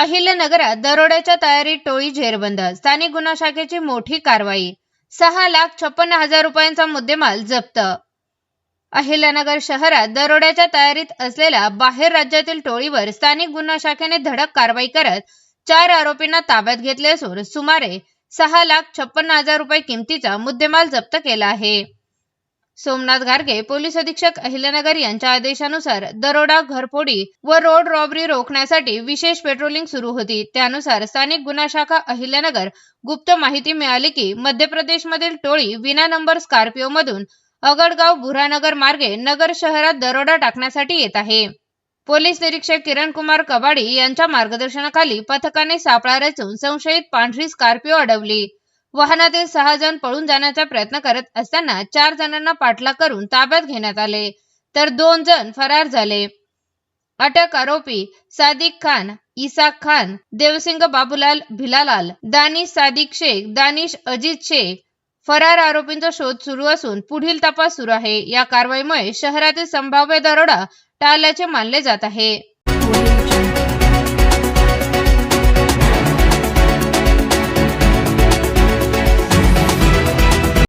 अहिल्यानगरात दरोड्याच्या तयारीत टोळी झेरबंद स्थानिक गुन्हा शाखेची मोठी कारवाई. सहा लाख छप्पन्न हजार रुपयांचा मुद्देमाल जप्त. अहिल्यानगर शहरात दरोड्याच्या तयारीत असलेल्या बाहेर राज्यातील टोळीवर स्थानिक गुन्हा शाखेने धडक कारवाई करत चार आरोपींना ताब्यात घेतले असून सुमारे सहा लाख छप्पन्न हजार रुपये किमतीचा मुद्देमाल जप्त केला आहे. सोमनाथ घारगे पोलीस अधीक्षक अहिल्यानगर यांच्या आदेशानुसार दरोडा घरफोडी व रोड रॉबरी रोखण्यासाठी विशेष पेट्रोलिंग सुरू होती. त्यानुसार स्थानिक गुन्हा शाखा अहिल्यानगर गुप्त माहिती मिळाली की मध्य प्रदेशमधील टोळी विना नंबर स्कॉर्पिओ मधून अगडगाव बुरानगर मार्गे नगर शहरात दरोडा टाकण्यासाठी येत आहे. पोलीस निरीक्षक किरण कुमार कबाडी यांच्या मार्गदर्शनाखाली पथकाने सापळा रचून संशयित पांढरी स्कॉर्पिओ अडवली. वाहनातील सहा जण पळून जाण्याचा प्रयत्न करत असताना चार जणांना पाठलाग करून ताब्यात घेण्यात आले. तर दोन जण फरार झाले. अटक आरोपी सादिक खान इसाक खान देवसिंग बाबूलाल भिलालाल दानिश सादिक शेख दानिश अजित शेख फरार आरोपींचा शोध सुरू असून पुढील तपास सुरू आहे. या कारवाईमुळे शहरातील संभाव्य दरोडा टाळल्याचे मानले जात आहे.